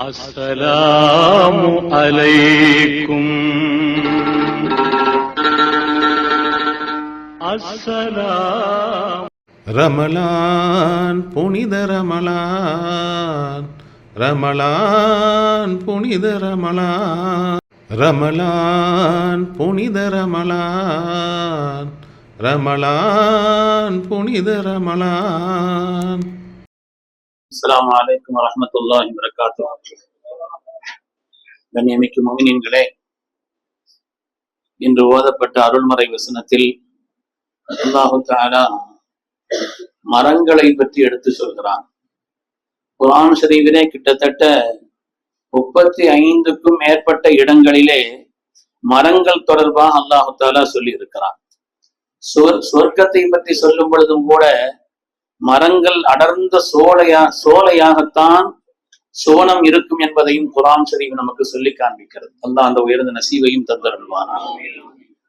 السلام عليكم السلام ரமலான் புனித ரமலான் ரமலான் புனித ரமலான் ரமலான் புனித ரமலான் ரமலான் புனித ரமலான் அஸ்ஸலாமு அலைக்கும் வரஹ்மத்துல்லாஹி வரகாத்துஹு கண்ணியமிக்கும் முமினின்களே இன்று ஓதப்பட்ட அருள்மறை வசனத்தில் அல்லாஹு தஆலா மரங்களை பற்றி எடுத்து சொல்கிறான். குரான் ஷரீவிலே கிட்டத்தட்ட முப்பத்தி ஐந்துக்கும் மேற்பட்ட இடங்களிலே மரங்கள் தொடர்பாக அல்லாஹு தாலா சொல்லி இருக்கிறான் சுவர் சொர்க்கத்தை பற்றி சொல்லும் பொழுதும் கூட மரங்கள் அடர்ந்த சோலையா சோலையாகத்தான் சோனம் இருக்கும் என்பதையும் குரான் சரிவு நமக்கு சொல்லி காண்பிக்கிறது. அல்லாஹ் அந்த உயர்ந்த நசீவையும் தந்தருள்வானா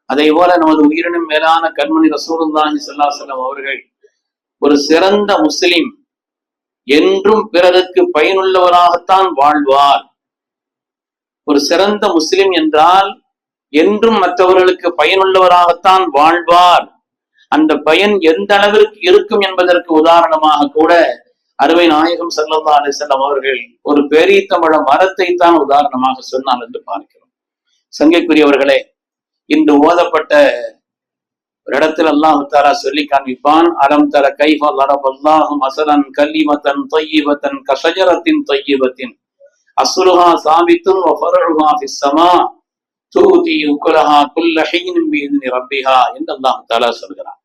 அதே போல நமது உயிரினும் மேலான கண்மணி ரசூலுல்லாஹி சல்லா செல்லம் அவர்கள் ஒரு சிறந்த முஸ்லிம் என்றும் பிறருக்கு பயனுள்ளவராகத்தான் வாழ்வார். ஒரு சிறந்த முஸ்லிம் என்றால் என்றும் மற்றவர்களுக்கு பயனுள்ளவராகத்தான் வாழ்வார். அந்த பயன் எந்த அளவிற்கு இருக்கும் என்பதற்கு உதாரணமாக கூட அறுவை நாயகம் செல்லல்லா அலைஹி அவர்கள் ஒரு பேரீத்தமிழ மரத்தை தான் உதாரணமாக சொன்னால் என்று பார்க்கிறோம். சங்கைக்குரியவர்களே இன்று ஓதப்பட்ட ஒரு இடத்தில் அல்லாஹ் தாரா சொல்லி காண்பிப்பான் அலம் தர கைஃப லரப் அல்லாஹு மசலன் கல்லிமத்தன் தொய்யிபத்தன் கஷஜரத்தின் தொய்யிபத்தின் அசுலுஹா சாமித்தும் தூதி உக்குலஹா குல்ல மீது ரப்பிஹா என்று அல்லாஹ் தாலா சொல்கிறான்.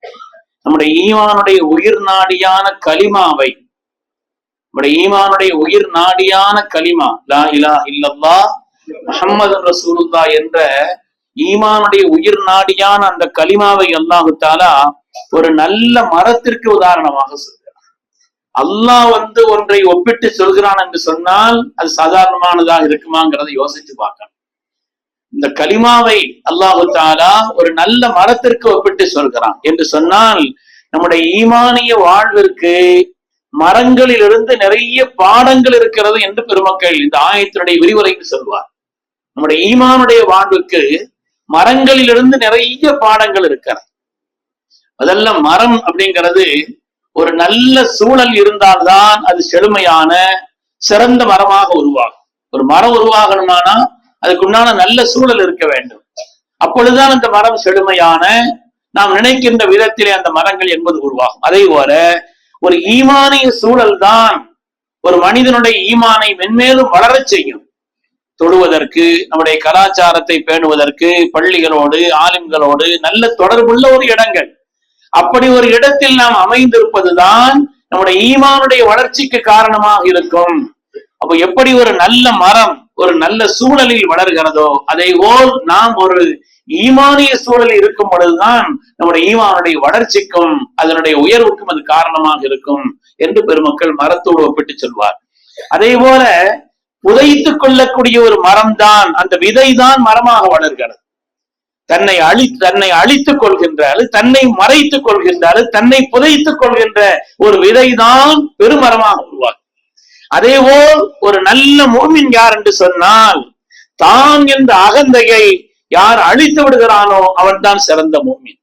நம்முடைய ஈமானுடைய உயிர் நாடியான கலிமாவை நம்முடைய ஈமானுடைய உயிர் நாடியான கலிமா லா இலா இல்லல்லா முஹம்மது ரசூலுல்லா என்ற ஈமானுடைய உயிர் நாடியான அந்த கலிமாவை அல்லாஹு தாலா ஒரு நல்ல மரத்திற்கு உதாரணமாக சொல்கிறான். அல்லாஹ் வந்து ஒன்றை ஒப்பிட்டு சொல்கிறான் என்று சொன்னால் அது சாதாரணமானதாக இருக்குமாங்கிறதை யோசிச்சு பார்க்கணும். இந்த கலிமாவை அல்லாஹு தாலா ஒரு நல்ல மரத்திற்கு ஒப்பிட்டு சொல்கிறான். என்று சொன்னால் நம்முடைய ஈமானிய வாழ்விற்கு மரங்களிலிருந்து நிறைய பாடங்கள் இருக்கிறது என்று பெருமக்கள் இந்த ஆயத்தினுடைய விரிவுரையில் சொல்வார். நம்முடைய ஈமானுடைய வாழ்வுக்கு மரங்களிலிருந்து நிறைய பாடங்கள் இருக்கிறது. முதல்ல மரம் அப்படிங்கிறது ஒரு நல்ல சூழல் இருந்தால்தான் அது செழுமையான சிறந்த மரமாக உருவாகும். ஒரு மரம் உருவாகணுமானா அதுக்குண்டான நல்ல சூழல் இருக்க வேண்டும். அப்பொழுதுதான் அந்த மரம் செழுமையான நாம் நினைக்கின்ற விதத்திலே அந்த மரங்கள் என்பது உருவாகும். அதே போல ஒரு ஈமானிய சூழல் தான் ஒரு மனிதனுடைய ஈமானை மென்மேலும் வளரச் செய்யும். தொழுவதற்கு நம்முடைய கலாச்சாரத்தை பேணுவதற்கு பள்ளிகளோடு ஆலிம்களோடு நல்ல தொடர்புள்ள ஒரு இடங்கள். அப்படி ஒரு இடத்தில் நாம் அமைந்திருப்பதுதான் நம்முடைய ஈமானுடைய வளர்ச்சிக்கு காரணமாக இருக்கும். அப்போ எப்படி ஒரு நல்ல மரம் ஒரு நல்ல சூழலில் வளர்கிறதோ அதை போல் நாம் ஒரு ஈமானிய சூழலில் இருக்கும் பொழுதுதான் நம்முடைய ஈமானுடைய வளர்ச்சிக்கும் அதனுடைய உயர்வுக்கும் அது காரணமாக இருக்கும் என்று பெருமக்கள் மரத்தோடு ஒப்பிட்டு சொல்வார். அதே போல புதைத்துக் கொள்ளக்கூடிய ஒரு மரம் தான் அந்த விதை தான் மரமாக வளர்கிறது. தன்னை அழி தன்னை அழித்துக் கொள்கின்ற அல்லது தன்னை மறைத்துக் கொள்கின்ற அல்லது தன்னை புதைத்துக் கொள்கின்ற ஒரு விதை தான் பெருமரமாக உருவாகும் அதேபோல் ஒரு நல்ல மூமின் யார் என்று சொன்னால் தான் என்ற அகந்தையை யார் அழித்து விடுகிறானோ அவன் தான் சிறந்த மூமின்.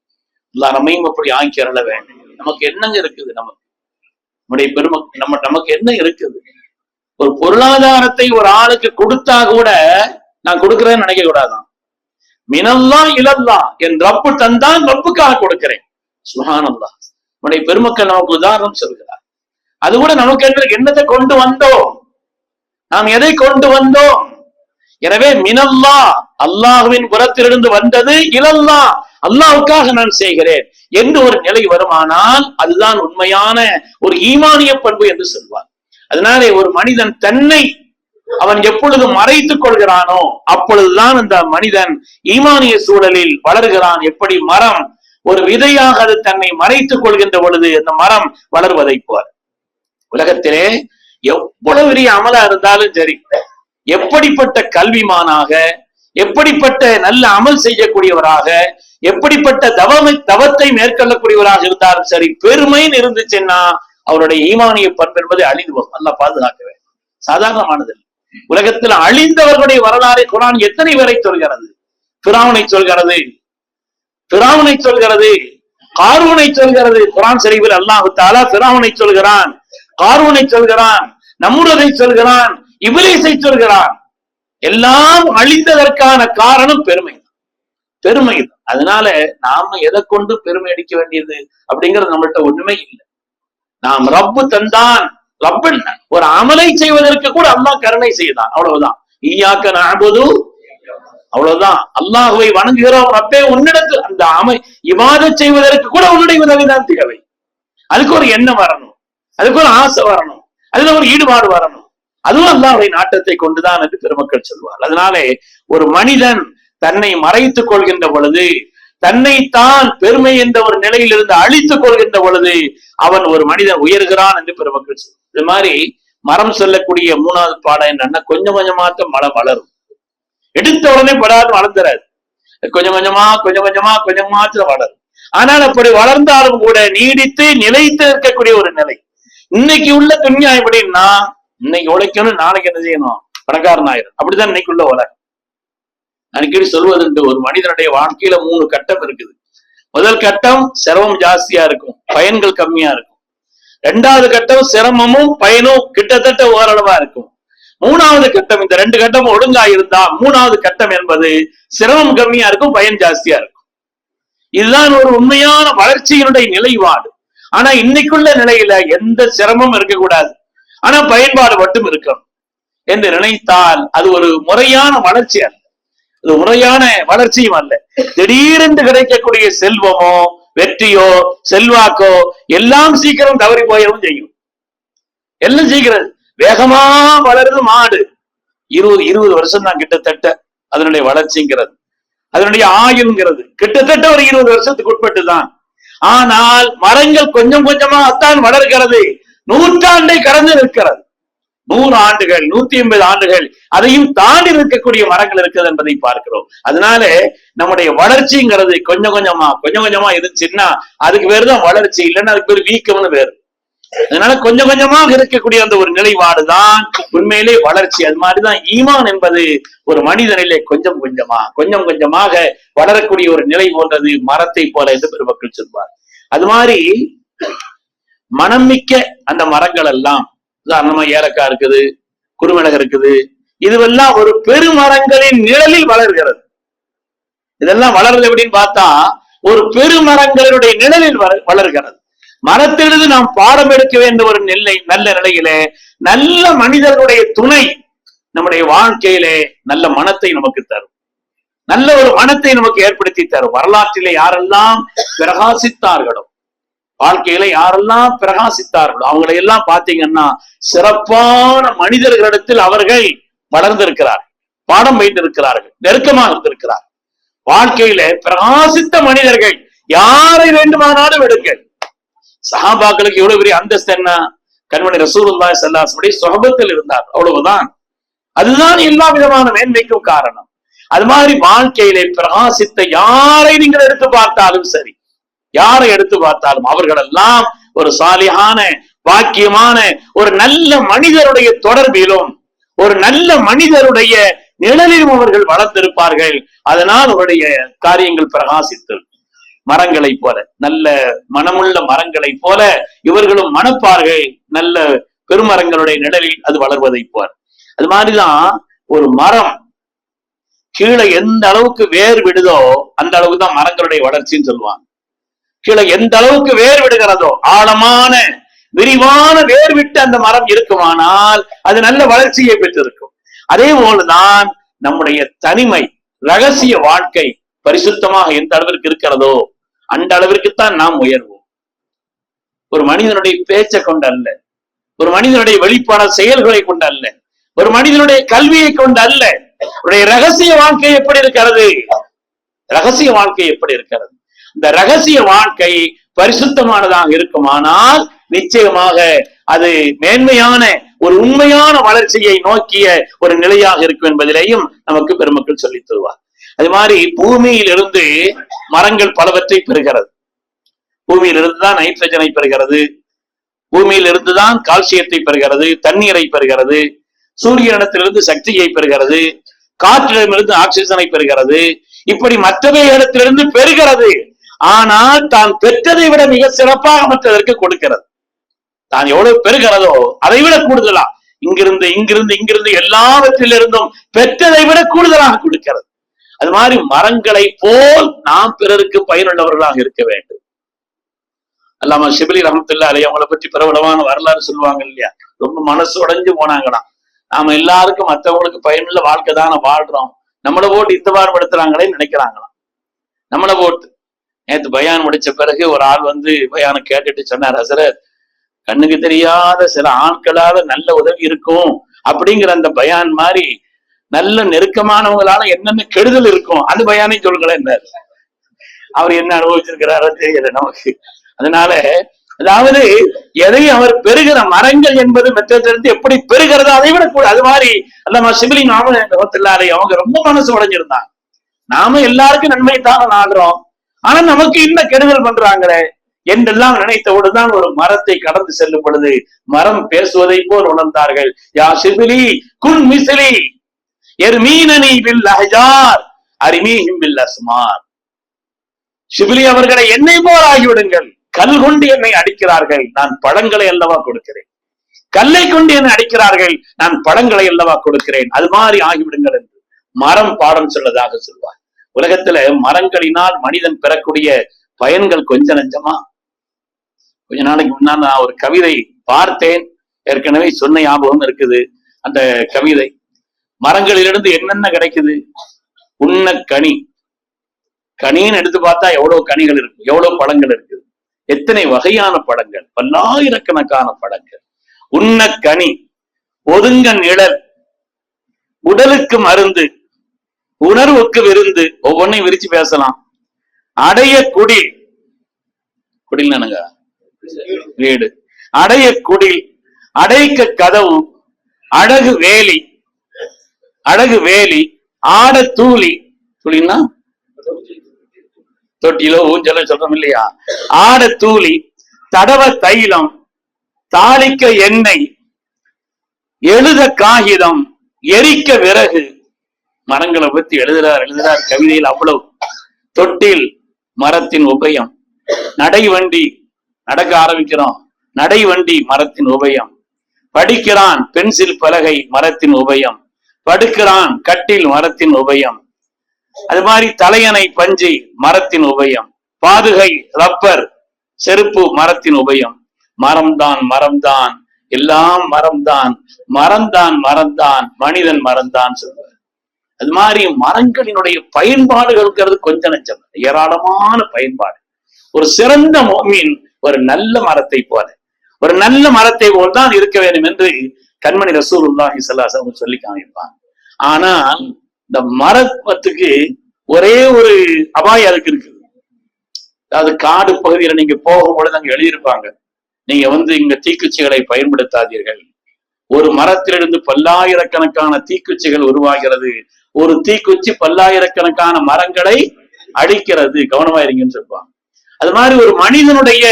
நம்மையும் அப்படி ஆக்கி அருள வேண்டும். நமக்கு என்னங்க இருக்குது நமக்கு? நம்முடைய பெரும நம்ம நமக்கு என்ன இருக்குது? ஒரு பொருளாதாரத்தை ஒரு ஆளுக்கு கொடுத்தா கூட நான் கொடுக்குறேன்னு நினைக்க கூடாதான். மினல்லாம் இழந்தான் என் ரப்பு தந்தான் ரப்புக்காக கொடுக்கிறேன். சுகானந்தா உன்னுடைய பெருமக்கள் நமக்கு உதாரணம் சொல்கிறார். அது கூட நமக்கு என்னத்தை கொண்டு வந்தோம்? நாம் எதை கொண்டு வந்தோம்? எனவே மினல்லா அல்லாஹுவின் புறத்திலிருந்து வந்தது இலல்லா. அல்லாவுக்காக நான் செய்கிறேன். என்று ஒரு நிலை வருமானால் அதுதான் உண்மையான ஒரு ஈமானிய பண்பு என்று சொல்வார். அதனாலே ஒரு மனிதன் தன்னை அவன் எப்பொழுது மறைத்துக் கொள்கிறானோ அப்பொழுதுதான் அந்த மனிதன் ஈமானிய சூழலில் வளர்கிறான். எப்படி மரம் ஒரு விதையாக அது தன்னை மறைத்துக் கொள்கின்ற பொழுது அந்த மரம் வளர்வதை போல். உலகத்திலே எவ்வளவு பெரிய அமலா இருந்தாலும் சரி எப்படிப்பட்ட கல்விமானாக எப்படிப்பட்ட நல்ல அமல் செய்யக்கூடியவராக எப்படிப்பட்ட தவமை தவத்தை மேற்கொள்ளக்கூடியவராக இருந்தாலும் சரி பெருமைன்னு இருந்துச்சுன்னா அவருடைய ஈமானிய பண்பு என்பது அழிந்து நல்லா பாதுகாக்க சாதாரணமானது உலகத்தில் அழிந்தவர்களுடைய வரலாறை குரான் எத்தனை பேரை சொல்கிறது? பிராவனை சொல்கிறது. பிராவனை சொல்கிறது. காரூனை சொல்கிறது. குரான் சரிவில் அல்லாஹு தாலா பிராவனை சொல்கிறான். காரூனை சொல்கிறான் நம்முடதை சொல்கிறான் இபிலிசை சொல்கிறான். எல்லாம் அழிந்ததற்கான காரணம் பெருமை. பெருமை தான். அதனால நாம எதை கொண்டு பெருமை அடிக்க வேண்டியது அப்படிங்கிறது நம்மள்ட்ட ஒண்ணுமே இல்லை. நாம் ரப்பு தந்தான் ரப்பன் ஒரு அமலை செய்வதற்கு கூட அம்மா கருணை செய்தான். அவ்வளவுதான். ஈயாக்க நாபது அவ்வளவுதான். அல்லாஹுவை வணங்குகிறோம் ரப்பே உன்னிடத்தில் அந்த அமை இவாத செய்வதற்கு கூட உன்னுடைய உதவிதான் தேவை. அதுக்கு ஒரு எண்ணம் வரணும். அதுக்கு ஒரு ஆசை வரணும். அதுல ஒரு ஈடுபாடு வரணும். அதுவும் அல்லாவுடைய நாட்டத்தை கொண்டுதான் என்று பெருமக்கள் சொல்வார் அதனாலே ஒரு மனிதன் தன்னை மறைத்துக் கொள்கின்ற பொழுது தன்னைத்தான் பெருமை என்ற ஒரு நிலையிலிருந்து அழித்துக் கொள்கின்ற பொழுது அவன் ஒரு மனிதன் உயர்கிறான் என்று பெருமக்கள் சொல்வார் இது மாதிரி மரம் சொல்லக்கூடிய மூணாவது பாடம் என்னன்னா கொஞ்சம் கொஞ்சமாத்த மலம் வளரும். எடுத்த உடனே படாது வளர்ந்துறாது. கொஞ்சம் கொஞ்சமா கொஞ்சம் கொஞ்சமா கொஞ்சம் மாத்திரம் வளரும். ஆனால் அப்படி வளர்ந்தாலும் கூட நீடித்து நிலைத்து இருக்கக்கூடிய ஒரு நிலை. இன்னைக்கு உள்ள துன்யா எப்படின்னா இன்னைக்கு உழைக்கணும் நாளைக்கு என்ன செய்யணும்? பணக்காரன் ஆயிரும். அப்படிதான் இன்னைக்கு உள்ள உலகம். அடிக்கடி சொல்வதுண்டு ஒரு மனிதனுடைய வாழ்க்கையில மூணு கட்டம் இருக்குது. முதல் கட்டம் சிரமம் ஜாஸ்தியா இருக்கும் பயன்கள் கம்மியா இருக்கும். ரெண்டாவது கட்டம் சிரமமும் பயனும் கிட்டத்தட்ட ஓரளவா இருக்கும். மூணாவது கட்டம் இந்த ரெண்டு கட்டம் ஒழுங்கா இருந்தா மூணாவது கட்டம் என்பது சிரமம் கம்மியா இருக்கும் பயன் ஜாஸ்தியா இருக்கும். இதுதான் ஒரு உண்மையான வளர்ச்சியினுடைய நிலைப்பாடு. ஆனா இன்னைக்குள்ள நிலையில எந்த சிரமமும் இருக்கக்கூடாது. ஆனா பயன்பாடு மட்டும் இருக்கணும். என்று நினைத்தால் அது ஒரு முறையான வளர்ச்சி அல்ல. அது முறையான வளர்ச்சியும் அல்ல. திடீரென்று கிடைக்கக்கூடிய செல்வமோ வெற்றியோ செல்வாக்கோ எல்லாம் சீக்கிரம் தவறி போயவும் செய்யும். எல்லாம் சீக்கிரம். வேகமா வளருது மாடு. இருபது இருபது வருஷம் தான் கிட்டத்தட்ட அதனுடைய வளர்ச்சிங்கிறது. அதனுடைய ஆயுங்கிறது கிட்டத்தட்ட ஒரு இருபது வருஷத்துக்கு உட்பட்டு தான் ஆனால் மரங்கள் கொஞ்சம் கொஞ்சமா அத்தான் வளர்கிறது. நூற்றாண்டை கடந்து நிற்கிறது. நூறு ஆண்டுகள் நூத்தி எண்பது ஆண்டுகள் அதையும் தாண்டி இருக்கக்கூடிய மரங்கள் இருக்குது என்பதை பார்க்கிறோம். அதனால நம்முடைய வளர்ச்சிங்கிறது கொஞ்சம் கொஞ்சமா கொஞ்சம் கொஞ்சமா இருந்துச்சுன்னா அதுக்கு பேர் தான் வளர்ச்சி இல்லைன்னா அதுக்கு பேர் வீக்கம்னு பேரு. அதனால கொஞ்சம் கொஞ்சமாக இருக்கக்கூடிய அந்த ஒரு நிலைப்பாடுதான் உண்மையிலே வளர்ச்சி. அது மாதிரிதான் ஈமான் என்பது ஒரு மனிதனிலே கொஞ்சம் கொஞ்சமா கொஞ்சம் கொஞ்சமாக வளரக்கூடிய ஒரு நிலை போன்றது மரத்தை போல என்று பெருமக்கள் சொல்வார். அது மாதிரி மனம் மிக்க அந்த மரங்கள் எல்லாம் உதாரணமா ஏலக்காய் இருக்குது குருமிளகு இருக்குது இதுவெல்லாம் ஒரு பெருமரங்களின் நிழலில் வளர்கிறது. இதெல்லாம் வளருது எப்படின்னு பார்த்தா ஒரு பெருமரங்களினுடைய நிழலில் வளர்கிறது. மரத்திலிருந்து நாம் பாடம் எடுக்க வேண்டிய ஒரு நிலை நல்ல நிலையிலே நல்ல மனிதர்களுடைய துணை நம்முடைய வாழ்க்கையிலே நல்ல மனத்தை நமக்கு தரும். நல்ல ஒரு மனத்தை நமக்கு ஏற்படுத்தி தரும். வரலாற்றிலே யாரெல்லாம் பிரகாசித்தார்களோ வாழ்க்கையில யாரெல்லாம் பிரகாசித்தார்களோ அவங்களை எல்லாம் பாத்தீங்கன்னா சிறப்பான மனிதர்களிடத்தில் அவர்கள் வளர்ந்திருக்கிறார் பாடம் வைத்திருக்கிறார்கள் நெருக்கமாக இருந்திருக்கிறார். வாழ்க்கையில பிரகாசித்த மனிதர்கள் யாரை வேண்டுமானாலும் எடுங்கள். சஹாபாக்களுக்கு எவ்வளவு பெரிய அந்தஸ்து என்ன? கண்மணி ரசூலுல்லாஹி ஸல்லல்லாஹு அலைஹி இருந்தார். அவ்வளவுதான். அதுதான் எல்லா விதமான மேன்மைக்கும் காரணம். அது மாதிரி வாழ்க்கையிலே பிரகாசித்த யாரை நீங்கள் எடுத்து பார்த்தாலும் சரி யாரை எடுத்து பார்த்தாலும் அவர்களெல்லாம் ஒரு சாலியான வாக்கியமான ஒரு நல்ல மனிதருடைய தொடர்பிலும் ஒரு நல்ல மனிதருடைய நிழலிலும் அவர்கள் வளர்த்திருப்பார்கள் அதனால் அவருடைய காரியங்கள் பிரகாசித்து மரங்களைப் போல நல்ல மனமுள்ள மரங்களைப் போல இவர்களும் மணப்பார்கள் நல்ல பெருமரங்களுடைய நிழலில் அது வளர்வதைப் போல. அது மாதிரிதான் ஒரு மரம் கீழே எந்த அளவுக்கு வேர் விடுதோ அந்த அளவுக்கு தான் மரங்களுடைய வளர்ச்சின்னு சொல்லுவாங்க. கீழே எந்த அளவுக்கு வேர் விடுகிறதோ ஆழமான விரிவான வேர் விட்டு அந்த மரம் இருக்குமானால் அது நல்ல வளர்ச்சியை பெற்றிருக்கும். அதே போலதான் நம்முடைய தனிமை ரகசிய வாழ்க்கை பரிசுத்தமாக எந்த அளவிற்கு இருக்கிறதோ அந்த அளவிற்குத்தான் நாம் உயர்வோம். ஒரு மனிதனுடைய பேச்சை கொண்டு அல்ல. ஒரு மனிதனுடைய வெளிப்பாட செயல்களை கொண்டு அல்ல. ஒரு மனிதனுடைய கல்வியை கொண்டு அல்ல. உடைய ரகசிய வாழ்க்கை எப்படி இருக்கிறது? ரகசிய வாழ்க்கை எப்படி இருக்கிறது? இந்த ரகசிய வாழ்க்கை பரிசுத்தமானதாக இருக்குமானால் நிச்சயமாக அது மேன்மையான ஒரு உண்மையான வளர்ச்சியை நோக்கிய ஒரு நிலையாக இருக்கும் என்பதிலேயும் நமக்கு பெருமக்கள் சொல்லித் தருவார் அது மாதிரி பூமியிலிருந்து மரங்கள் பலவற்றை பெறுகிறது. பூமியிலிருந்து இருந்துதான் நைட்ரஜனை பெறுகிறது. பூமியிலிருந்து இருந்துதான் கால்சியத்தை பெறுகிறது தண்ணீரை பெறுகிறது சூரியனிடத்திலிருந்து சக்தியை பெறுகிறது காற்றிடமிருந்து ஆக்சிஜனை பெறுகிறது இப்படி மற்றவை இடத்திலிருந்து பெறுகிறது. ஆனால் தான் பெற்றதை விட மிக சிறப்பாக மற்றதற்கு கொடுக்கிறது. தான் எவ்வளவு பெறுகிறதோ அதை விட கூடுதலா. இங்கிருந்து இங்கிருந்து இங்கிருந்து எல்லாவற்றிலிருந்தும் பெற்றதை விட கூடுதலாக கொடுக்கிறது. அது மாதிரி மரங்களை போல் நாம் பிறருக்கு பயனுள்ளவர்களாக இருக்க வேண்டும். அல்லாம சிபிலி ரஹமத்துல்லா அலைய அவங்கள பற்றி பிரபலமான வரலாறு சொல்லுவாங்க இல்லையா? ரொம்ப மனசு உடைஞ்சு போனாங்களாம் நாம எல்லாருக்கும் மத்தவங்களுக்கு பயனுள்ள வாழ்க்கை தானே வாழ்றோம். நம்மளை போட்டு இந்த பாடுபடுத்துறாங்களே நினைக்கிறாங்களாம். நம்மளை போட்டு. நேத்து பயான் முடிச்ச பிறகு ஒரு ஆள் வந்து பயானை கேட்டுட்டு சொன்னார் ஹசரத் கண்ணுக்கு தெரியாத சில ஆட்களால நல்ல உதவி இருக்கும். அப்படிங்கிற அந்த பயான் மாதிரி நல்ல நெருக்கமானவங்களால என்னென்ன கெடுதல் இருக்கும்? அது பயானே சொல்லுங்களேன் அவர் என்ன அனுபவிச்சிருக்கிறாரோ தெரியல நமக்கு. அதனால அதாவது எதை அவர் பெறுகிற மரங்கள் என்பது மெத்தத்திலிருந்து எப்படி பெறுகிறதோ அதை விட கூட அது மாதிரி அல்லாம சிபிலி நாமத்தில்லாரை அவங்க ரொம்ப மனசு உடைஞ்சிருந்தாங்க. நாம எல்லாருக்கும் நன்மை தான் நாடுறோம் ஆனா நமக்கு இன்ன கெடுதல் பண்றாங்களே என்றெல்லாம் நினைத்தவுடன் ஒரு மரத்தை கடந்து செல்லும் பொழுது மரம் பேசுவதை போல் உணர்ந்தார்கள். யா சிபிலி குன் மிசிலி எர்மீனனி பில் அஹஜார் அரிமீஹிம் பில் அஸ்மார். சிபிலி அவர்களை என்னை போல் ஆகிவிடுங்கள். கல் கொண்டு என்னை அடிக்கிறார்கள் நான் பழங்களை அல்லவா கொடுக்கிறேன். கல்லை கொண்டு என்னை அடிக்கிறார்கள் நான் பழங்களை அல்லவா கொடுக்கிறேன். அது மாதிரி ஆகிவிடுங்கள் என்று மரம் பாடம் சொல்லதாக சொல்வார். உலகத்துல மரங்களினால் மனிதன் பெறக்கூடிய பயன்கள் கொஞ்ச நஞ்சமா? கொஞ்ச நாளைக்கு முன்னால் நான் ஒரு கவிதை பார்த்தேன். ஏற்கனவே சொன்ன ஞாபகம் இருக்குது. அந்த கவிதை மரங்களிலிருந்து என்னென்ன கிடைக்குது? உண்ண கனி. கனின்னு எடுத்து பார்த்தா எவ்வளவு கனிகள் இருக்கு? எவ்வளவு பழங்கள் இருக்குது? எத்தனை வகையான படங்கள் பல்லாயிரக்கணக்கான படங்கள் உண்ண கனி. ஒதுங்க நிழல். உடலுக்கு மருந்து. உணர்வுக்கு விருந்து. ஒவ்வொன்றையும் விரிச்சு பேசலாம். அடைய குடில். குடில் நானுங்க வீடு. அடைய குடில். அடைக்க கதவு. அழகு வேலி. அழகு வேலி ஆட தூளி. துளின்னா? தொட்டிலோ ஊஞ்சலோ சொல்றோம் இல்லையா? ஆட தூளி தடவ தைலம் தாளிக்க எண்ணெய் எழுத காகிதம் எரிக்க விறகு. மரங்களை பத்தி எழுதுறார் எழுதுறார் கவிதையில் அவ்வளவு. தொட்டில் மரத்தின் உபயம். நடை வண்டி நடக்க ஆரம்பிக்கிறோம். நடை வண்டி மரத்தின் உபயம். படிக்கிறான் பென்சில் பலகை மரத்தின் உபயம். படுக்கிறான் கட்டில் மரத்தின் உபயம். அது மாதிரி தலையணை பஞ்சை மரத்தின் உபயம். பாதுகை ரப்பர் செருப்பு மரத்தின் உபயம். மரம்தான் மரம்தான் எல்லாம் மரம்தான். மரம்தான் மரம்தான் மனிதன் மரம்தான் சொல்வார். அது மாதிரி மரங்களினுடைய பயன்பாடுகள்ங்கிறது கொஞ்சம் நஞ்சம். ஏராளமான பயன்பாடு. ஒரு சிறந்த மீன் ஒரு நல்ல மரத்தை போல. ஒரு நல்ல மரத்தை போல் தான் இருக்க வேண்டும் என்று கண்மணி ரசூல் உல்லாஹி அலைஹி சொல்லி காமிப்பான் ஆனால் இந்த மரத்துக்கு ஒரே ஒரு அபாயம் அதுக்கு இருக்குது. அதாவது காடு பகுதியில நீங்க போகும் பொழுது அங்க எழுதியிருப்பாங்க. நீங்க வந்து இங்க தீக்குச்சிகளை பயன்படுத்தாதீர்கள். ஒரு மரத்திலிருந்து பல்லாயிரக்கணக்கான தீக்குச்சிகள் உருவாகிறது. ஒரு தீக்குச்சி பல்லாயிரக்கணக்கான மரங்களை அழிக்கிறது. கவனமா இருங்கன்னு சொல்லுவாங்க. அது மாதிரி ஒரு மனிதனுடைய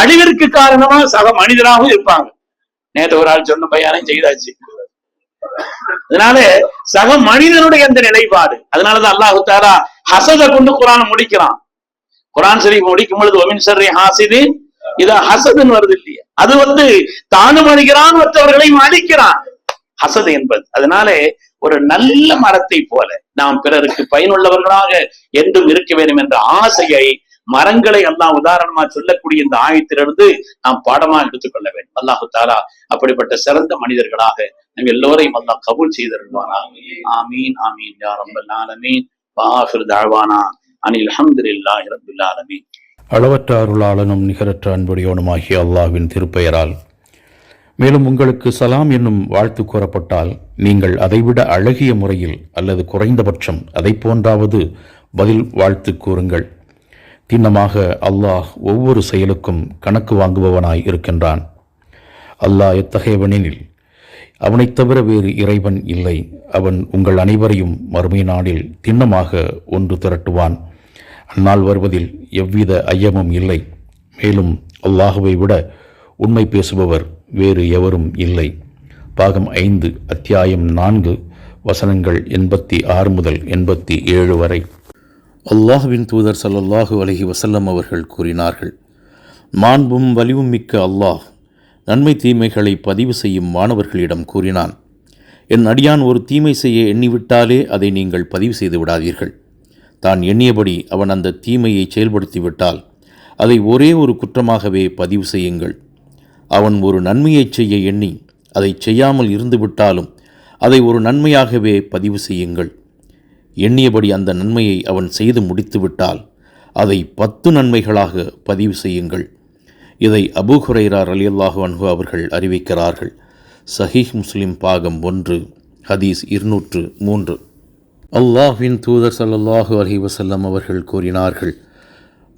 அழிவிற்கு காரணமா சக மனிதனாகவும் இருப்பாங்க. நேற்று ஒரு ஆள் சொன்ன பையனையும் செய்தாச்சு. அதனால சக மனிதனுடைய அந்த நிலைப்பாடு. அதனாலதான் அல்லாஹு தாரா ஹசத கொண்டு குரான் முடிக்கிறான். குரான் சரி முடிக்கும் பொழுது ஒமின் சரி ஹாசிது இதா ஹசதுன்னு வருது இல்லையா. அது வந்து தானும் அழிக்கிறான் மற்றவர்களையும் அழிக்கிறான். ஹசது என்பது. அதனாலே ஒரு நல்ல மரத்தை போல நாம் பிறருக்கு பயனுள்ளவர்களாக என்றும் இருக்க வேண்டும் என்ற ஆசையை மரங்களை எல்லாம் உதாரணமா சொல்லக்கூடிய இந்த ஆயத்திலிருந்து நாம் பாடமா எடுத்துக்கொள்ள வேண்டும். அல்லாஹு தாரா அப்படிப்பட்ட சிறந்த மனிதர்களாக நம்ம எல்லோரையும் அல்லாஹ் கபூல் செய்திருவானா ஆமீன் ஆமீன். யா ரப்பல் ஆலமீன். வாஹிர் தாழ்வானா அனில் அல்ஹம்துலில்லாஹி ரப்பில் ஆலமீன். அளவற்ற அருளாளனும் நிகரற்ற அன்புடையோனுமாகிய அல்லாஹ்வின் திருப்பெயரால். மேலும் உங்களுக்கு சலாம் என்னும் வாழ்த்து கூறப்பட்டால் நீங்கள் அதைவிட அழகிய முறையில் அல்லது குறைந்தபட்சம் அதை போன்றாவது பதில் வாழ்த்து கூறுங்கள். திண்ணமாக அல்லாஹ் ஒவ்வொரு செயலுக்கும் கணக்கு வாங்குபவனாய் இருக்கின்றான். அல்லாஹ் எத்தகையவனெனில் அவனைத் தவிர வேறு இறைவன் இல்லை. அவன் உங்கள் அனைவரையும் மறுமை நாளில் திண்ணமாக ஒன்று திரட்டுவான். அந்நாள் வருவதில் எவ்வித ஐயமும் இல்லை. மேலும் அல்லாஹுவை விட உண்மை பேசுபவர் வேறு எவரும் இல்லை. பாகம் ஐந்து அத்தியாயம் நான்கு வசனங்கள் எண்பத்தி ஆறு முதல் எண்பத்தி ஏழு வரை. அல்லாஹ்வின் தூதர் ஸல்லல்லாஹு அலஹி வசல்லம் அவர்கள் கூறினார்கள் மாண்பும் வலிவும் மிக்க அல்லாஹ் நன்மை தீமைகளை பதிவு செய்யும் மாணவர்களிடம் கூறினான். என் அடியான் ஒரு தீமை செய்ய எண்ணிவிட்டாலே அதை நீங்கள் பதிவு செய்து விடாதீர்கள். தான் எண்ணியபடி அவன் அந்த தீமையை செயல்படுத்திவிட்டால் அதை ஒரே ஒரு குற்றமாகவே பதிவு செய்யுங்கள். அவன் ஒரு நன்மையைச் செய்ய எண்ணி அதை செய்யாமல் இருந்துவிட்டாலும் அதை ஒரு நன்மையாகவே பதிவு செய்யுங்கள். எண்ணியபடி அந்த நன்மையை அவன் செய்து முடித்துவிட்டால் அதை பத்து நன்மைகளாக பதிவு செய்யுங்கள். இதை அபூ அலி அல்லாஹு அன்ஹு அவர்கள் அறிவிக்கிறார்கள். சஹீஹ் முஸ்லிம் பாகம் ஒன்று ஹதீஸ் இருநூற்று மூன்று. அல்லாஹ்வின் தூதர் ஸல்லல்லாஹு அலி வசல்லம் அவர்கள் கூறினார்கள்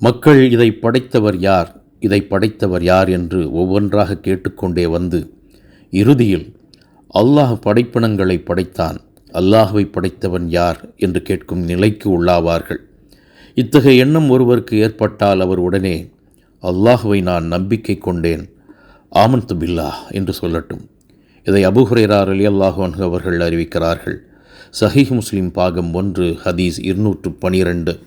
மக்கள் இதை படைத்தவர் யார்? இதை படைத்தவர் யார்? என்று ஒவ்வொன்றாக கேட்டுக்கொண்டே வந்து இறுதியில் அல்லாஹ் படைப்பினங்களை படைத்தான். அல்லாஹுவை படைத்தவன் யார்? என்று கேட்கும் நிலைக்கு உள்ளாவார்கள். இத்தகைய எண்ணம் ஒருவருக்கு ஏற்பட்டால் அவர் உடனே அல்லாஹுவை நான் நம்பிக்கை கொண்டேன். ஆமன்து பில்லாஹ் என்று சொல்லட்டும். இதை அபுஹுரேரார் அலி அல்லாஹு அவர்கள் அறிவிக்கிறார்கள். சஹீஹ் முஸ்லிம் பாகம் ஒன்று ஹதீஸ் இருநூற்று பனிரெண்டு.